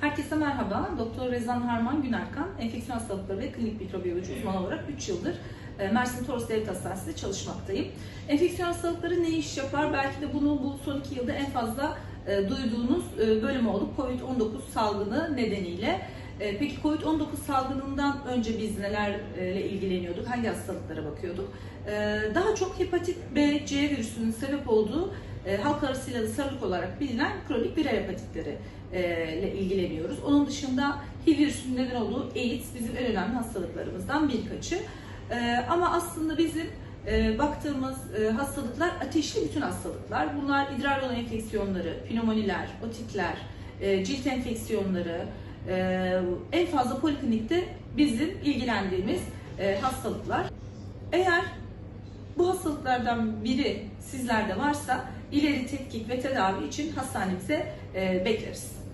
Herkese merhaba. Doktor Rezan Harman Günerkan, enfeksiyon hastalıkları ve klinik mikrobiyoloji uzmanı olarak 3 yıldır e, Mersin Toros Devlet Hastanesi'nde çalışmaktayım. Enfeksiyon hastalıkları ne iş yapar? Belki de bunu bu son 2 yılda en fazla e, duyduğunuz e, bölüm oldu. Covid-19 salgını nedeniyle. Peki Covid-19 salgınından önce biz nelerle ilgileniyorduk? Hangi hastalıklara bakıyorduk? Daha çok hepatit B, C virüsünün sebep olduğu e, halk arasıyla da sarılık olarak bilinen kronik viral hepatitleri e, ile ilgileniyoruz. Onun dışında HIV virüsünün neden olduğu AIDS bizim en önemli hastalıklarımızdan birkaçı. E, Ama aslında bizim baktığımız hastalıklar ateşli bütün hastalıklar. Bunlar idrar yolu enfeksiyonları, pneumoniler, otitler, e, cilt enfeksiyonları, en fazla poliklinikte bizim ilgilendiğimiz hastalıklar. Eğer bu hastalıklardan biri sizlerde varsa ileri tetkik ve tedavi için hastanemize e, bekleriz.